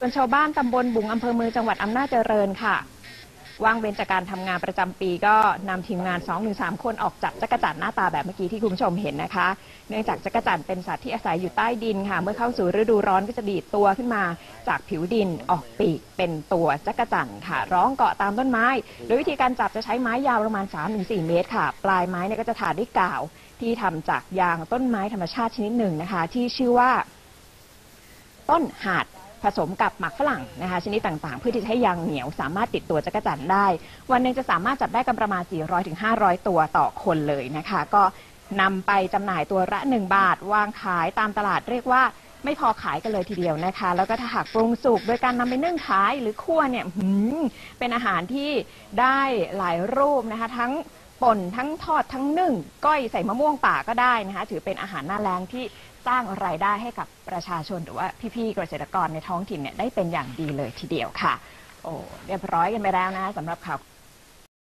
ส่วนชาวบ้านตำบลบุงอำเภอเมืองจังหวัดอำนาจเจริญค่ะ ว่างเว้นจากการทำงานประจำปีก็นำทีมงาน 2-3 คนออกจับจักรจั่นหน้าตาแบบเมื่อกี้ที่คุณผู้ชมเห็นนะคะ เนื่องจากจักรจั่นเป็นสัตว์ที่อาศัยอยู่ใต้ดินค่ะ เมื่อเข้าสู่ฤดูร้อนก็จะดีดตัวขึ้นมา จากผิวดินออกปีกเป็นตัวจักรจั่นค่ะ ร้องเกาะตามต้นไม้ โดยวิธีการจับจะใช้ไม้ยาวประมาณ 3-4 เมตรค่ะ ปลายไม้เนี่ยก็จะถาด้วยกาว ที่ทำจากยางต้นไม้ธรรมชาติชนิดหนึ่งนะคะ ที่ชื่อว่า ต้นหาด ผสมกับหมักฝรั่งนะคะชนิดต่างๆ เพื่อที่จะให้ยางเหนียวสามารถติดตัวจักรจั่นได้ วันหนึ่งจะสามารถจับได้กันประมาณ 400-500 ตัวต่อคนเลยนะคะ ก็นำไปจำหน่ายตัวละ1บาท วางขายตามตลาดเรียกว่าไม่พอขายกันเลยทีเดียวนะคะ แล้วก็ถ้าหากปรุงสุกโดยการนำไปนึ่งขายหรือคั่วเนี่ยเป็นอาหารที่ได้หลายรูปนะคะ ทั้ง ป่นทั้งทอดทั้งนึ่ง ก้อยใส่มะม่วงป่าก็ได้นะคะ ถือเป็นอาหารหน้าแรงที่สร้างรายได้ให้กับประชาชนหรือว่าพี่ๆเกษตรกรในท้องถิ่นเนี่ยได้เป็นอย่างดีเลยทีเดียวค่ะ โอ้เรียบร้อยกันไปแล้วนะคะสำหรับข่าว